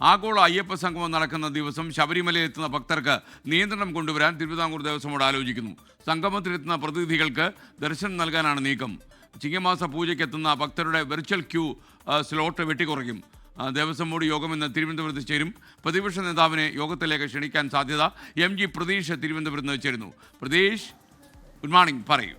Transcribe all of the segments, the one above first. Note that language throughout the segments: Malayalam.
ആഗോള അയ്യപ്പ സംഗമം നടക്കുന്ന ദിവസം ശബരിമലയിൽ എത്തുന്ന ഭക്തർക്ക് നിയന്ത്രണം കൊണ്ടുവരാൻ തിരുവിതാംകൂർ ദേവസ്വമോട് ആലോചിക്കുന്നു. സംഗമത്തിലെത്തുന്ന പ്രതിനിധികൾക്ക് ദർശനം നൽകാനാണ് നീക്കം. ചിങ്ങമാസ പൂജയ്ക്കെത്തുന്ന ഭക്തരുടെ വെർച്വൽ ക്യൂ സ്ലോട്ട് വെട്ടിക്കുറയ്ക്കും. ദേവസ്വം ബോർഡ് യോഗം ഇന്ന് തിരുവനന്തപുരത്ത് ചേരും. പ്രതിപക്ഷ നേതാവിനെ യോഗത്തിലേക്ക് ക്ഷണിക്കാൻ സാധ്യത എം ജി പ്രതീഷ് തിരുവനന്തപുരത്ത് ചേരുന്നു. പ്രതീഷ് ഗുഡ് മോർണിംഗ് പറയൂ.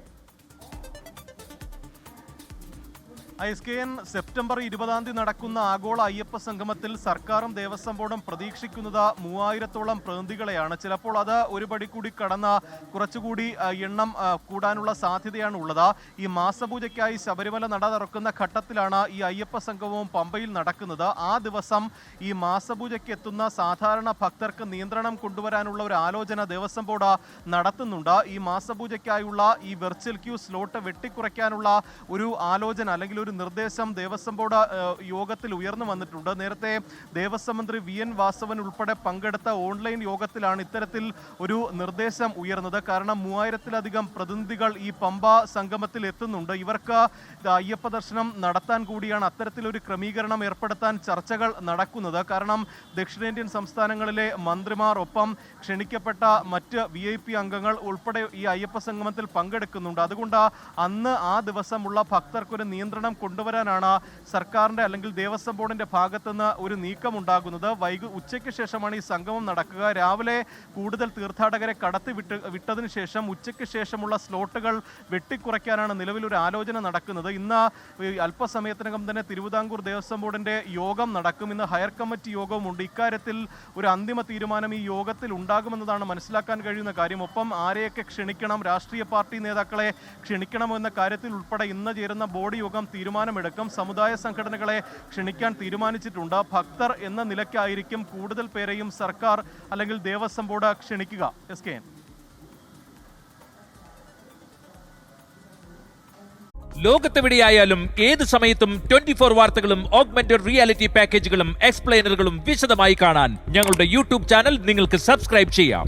എസ് കെ എൻ സെപ്റ്റംബർ ഇരുപതാം തീയതി നടക്കുന്ന ആഗോള അയ്യപ്പ സംഗമത്തിൽ സർക്കാരും ദേവസ്വം ബോർഡും പ്രതീക്ഷിക്കുന്നത് മൂവായിരത്തോളം പ്രതിനിധികളെയാണ് ചിലപ്പോൾ അത് ഒരു പടി കൂടി കടന്ന കുറച്ചുകൂടി എണ്ണം കൂടാനുള്ള സാധ്യതയാണ് ഉള്ളത് ഈ മാസപൂജയ്ക്കായി ശബരിമല നട തുറക്കുന്ന ഘട്ടത്തിലാണ് ഈ അയ്യപ്പ സംഗമവും പമ്പയിൽ നടക്കുന്നത്. ആ ദിവസം ഈ മാസപൂജയ്ക്ക് എത്തുന്ന സാധാരണ ഭക്തർക്ക് നിയന്ത്രണം കൊണ്ടുവരാനുള്ള ഒരു ആലോചന ദേവസ്വം ബോർഡ് നടത്തുന്നുണ്ട്. ഈ മാസപൂജയ്ക്കായുള്ള ഈ വെർച്വൽ ക്യൂ സ്ലോട്ട് വെട്ടിക്കുറയ്ക്കാനുള്ള ഒരു ആലോചന അല്ലെങ്കിൽ ഒരു നിർദ്ദേശം ദേവസ്വം ബോർഡ് യോഗത്തിൽ ഉയർന്നു വന്നിട്ടുണ്ട്. നേരത്തെ ദേവസ്വം മന്ത്രി വി എൻ വാസവൻ ഉൾപ്പെടെ പങ്കെടുത്ത ഓൺലൈൻ യോഗത്തിലാണ് ഇത്തരത്തിൽ ഒരു നിർദ്ദേശം ഉയർന്നത്. കാരണം മൂവായിരത്തിലധികം പ്രതിനിധികൾ ഈ പമ്പ സംഗമത്തിൽ എത്തുന്നുണ്ട്. ഇവർക്ക് അയ്യപ്പ ദർശനം നടത്താൻ കൂടിയാണ് അത്തരത്തിലൊരു ക്രമീകരണം ഏർപ്പെടുത്താൻ ചർച്ചകൾ നടക്കുന്നത്. കാരണം ദക്ഷിണേന്ത്യൻ സംസ്ഥാനങ്ങളിലെ മന്ത്രിമാർ ഒപ്പം ക്ഷണിക്കപ്പെട്ട മറ്റ് വി ഐ പി അംഗങ്ങൾ ഉൾപ്പെടെ ഈ അയ്യപ്പ സംഗമത്തിൽ പങ്കെടുക്കുന്നുണ്ട്. അതുകൊണ്ട് അന്ന് ആ ദിവസമുള്ള ഭക്തർക്കൊരു നിയന്ത്രണം കൊണ്ടുവരാനാണ് സർക്കാരിന്റെ അല്ലെങ്കിൽ ദേവസ്വം ബോർഡിന്റെ ഭാഗത്തുനിന്ന് ഒരു നീക്കം ഉണ്ടാകുന്നത് വൈകു ഉച്ചയ്ക്ക് ശേഷമാണ് ഈ സംഗമം നടക്കുക. രാവിലെ കൂടുതൽ തീർത്ഥാടകരെ കടത്തി വിട്ട് വിട്ടതിന് ശേഷം ഉച്ചയ്ക്ക് ശേഷമുള്ള സ്ലോട്ടുകൾ വെട്ടിക്കുറയ്ക്കാനാണ് നിലവിൽ ഒരു ആലോചന നടക്കുന്നത്. ഇന്ന് അല്പസമയത്തിനകം തന്നെ തിരുവിതാംകൂർ ദേവസ്വം ബോർഡിന്റെ യോഗം നടക്കും. ഇന്ന് ഹയർ കമ്മിറ്റി യോഗവുമുണ്ട്. ഇക്കാര്യത്തിൽ ഒരു അന്തിമ തീരുമാനം ഈ യോഗത്തിൽ ഉണ്ടാകുമെന്നതാണ് മനസ്സിലാക്കാൻ കഴിയുന്ന കാര്യം. ഒപ്പം ആരെയൊക്കെ ക്ഷണിക്കണം രാഷ്ട്രീയ പാർട്ടി നേതാക്കളെ ക്ഷണിക്കണമെന്ന കാര്യത്തിൽ ഉൾപ്പെടെ ഇന്ന് ചേരുന്ന ബോർഡ് യോഗം തീരുമാനമെടുക്കും. സമുദായ സംഘടനകളെ ക്ഷണിക്കാൻ തീരുമാനിച്ചിട്ടുണ്ട്. ഭക്തർ എന്ന നിലയ്ക്കായിരിക്കും കൂടുതൽ പേരെയും സർക്കാർ അല്ലെങ്കിൽ ദേവസ്വം ബോർഡ് ക്ഷണിക്കുക. എസ് കെ ലോകത്തെവിടെയായാലും ഏത് സമയത്തും ട്വന്റി ഫോർ വാർത്തകളും ഓഗ്മെന്റഡ് റിയാലിറ്റി പാക്കേജുകളും എക്സ്പ്ലെയിനറുകളും വിശദമായി കാണാൻ ഞങ്ങളുടെ യൂട്യൂബ് ചാനൽ നിങ്ങൾക്ക് സബ്സ്ക്രൈബ് ചെയ്യാം.